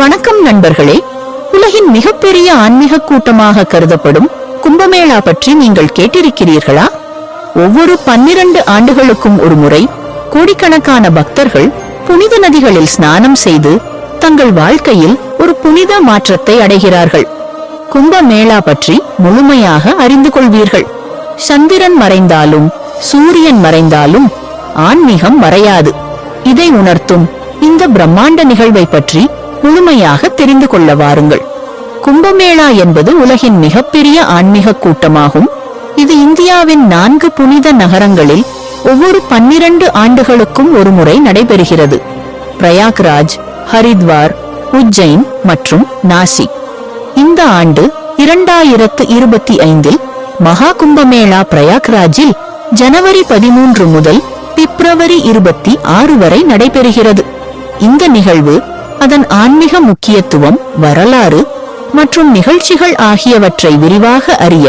வணக்கம் நண்பர்களே. உலகின் மிகப்பெரிய ஆன்மீக கூட்டமாக கருதப்படும் கும்பமேளா பற்றி நீங்கள் கேட்டிருக்கிறீர்களா? ஒவ்வொரு பன்னிரண்டு ஆண்டுகளுக்கும் ஒரு முறை கோடிக்கணக்கான பக்தர்கள் புனித நதிகளில் ஸ்நானம் செய்து தங்கள் வாழ்க்கையில் ஒரு புனித மாற்றத்தை அடைகிறார்கள். கும்பமேளா பற்றி முழுமையாக அறிந்து கொள்வீர்கள். சந்திரன் மறைந்தாலும் சூரியன் மறைந்தாலும் ஆன்மீகம் மறையாது. இதை உணர்த்தும் இந்த பிரம்மாண்ட நிகழ்வை பற்றி முழுமையாக தெரிந்து கொள்ள வாருங்கள். கும்பமேளா என்பது உலகின் மிகப்பெரிய ஆன்மீக கூட்டமாகும். இது இந்தியாவின் நான்கு புனித நகரங்களில் ஒவ்வொரு பன்னிரண்டு ஆண்டுகளுக்கும் ஒருமுறை நடைபெறுகிறது. பிரயாக்ராஜ் ஹரித்வார் உஜ்ஜைன் மற்றும் நாசிக். இந்த ஆண்டு இரண்டாயிரத்து இருபத்தி ஐந்தில் மகா கும்பமேளா பிரயாக்ராஜில் ஜனவரி பதிமூன்று முதல் பிப்ரவரி இருபத்தி ஆறு வரை நடைபெறுகிறது. இந்த நிகழ்வு அதன் ஆன்மீக முக்கியத்துவம் வரலாறு மற்றும் நிகழ்ச்சிகள் ஆகியவற்றை விரிவாக அறிய